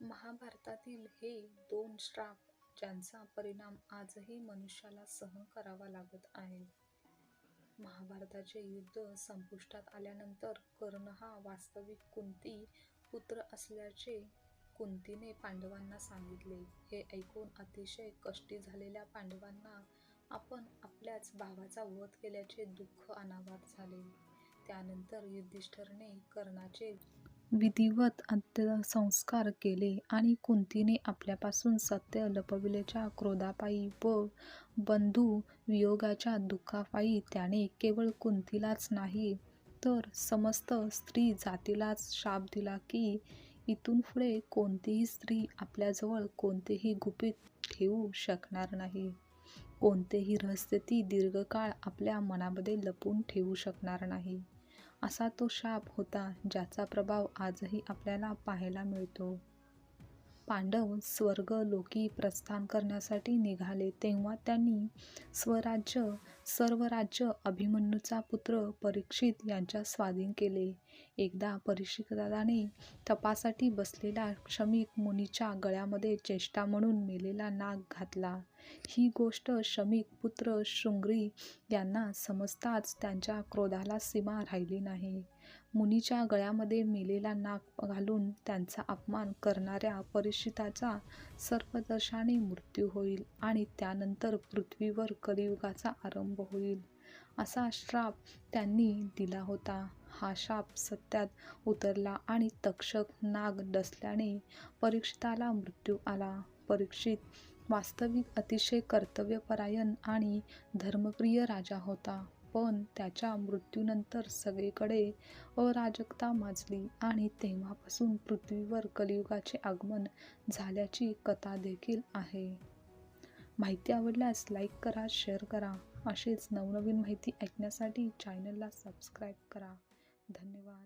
महाभारतातील हे दोन श्राप ज्यांचा परिणाम आजही मनुष्याला सहन करावा लागत आहे. महाभारताचे युद्ध संपुष्टात आल्यानंतर कर्ण हा वास्तविक कुंती पुत्र असल्याचे कुंतीने पांडवांना सांगितले. हे ऐकून अतिशय कष्टी झालेल्या पांडवांना आपण आपल्याच भावाचा वध केल्याचे दुःख अनावात झाले. त्यानंतर युधिष्ठरने कर्णाचे विधिवत अंत्यसंस्कार केले आणि कुंतीने आपल्यापासून सत्य लपविल्याच्या क्रोधापायी व बंधू वियोगाच्या दुःखापायी त्याने केवळ कुंतीलाच नाही तर समस्त स्त्री जातीलाच शाप दिला की इथून पुढे कोणतीही स्त्री आपल्याजवळ कोणतेही गुपित ठेवू शकणार नाही. कोणतेही रहस्य ती दीर्घकाळ आपल्या मनामध्ये लपून ठेवू शकणार नाही. असा तो शाप होता ज्याचा प्रभाव आजही आपल्याला पाहायला मिळतो. पांडव स्वर्ग लोकी प्रस्थान करण्यासाठी निघाले तेव्हा त्यांनी स्वराज्य सर्व राज्य अभिमन्यूचा पुत्र परीक्षित यांच्या स्वाधीन केले. एकदा परीक्षितदादाने तपासाठी बसलेला शमीक मुनीच्या गळ्यामध्ये चेष्टा म्हणून मेलेला नाग घातला. ही गोष्ट शमीक पुत्र शृंगरी यांना समजताच त्यांच्या क्रोधाला सीमा राहिली नाही. मुनीच्या गळ्यामध्ये मेलेला नाग घालून त्यांचा अपमान करणाऱ्या परीक्षिताचा सर्पदंशाने मृत्यू होईल आणि त्यानंतर पृथ्वीवर कलियुगाचा आरंभ होईल असा श्राप त्यांनी दिला होता. हा शाप सत्यात उतरला आणि तक्षक नाग डसल्याने परीक्षिताला मृत्यू आला. परीक्षित वास्तविक अतिशय कर्तव्यपरायण आणि धर्मप्रिय राजा होता पण त्याच्या मृत्यूनंतर सगळीकडे अराजकता माजली आणि तेव्हापासून पृथ्वीवर कलियुगाचे आगमन झाल्याची कथा देखील आहे. माहिती आवडल्यास लाईक करा शेअर करा अशीच नवनवीन माहिती ऐकण्यासाठी चॅनलला सबस्क्राईब करा. धन्यवाद.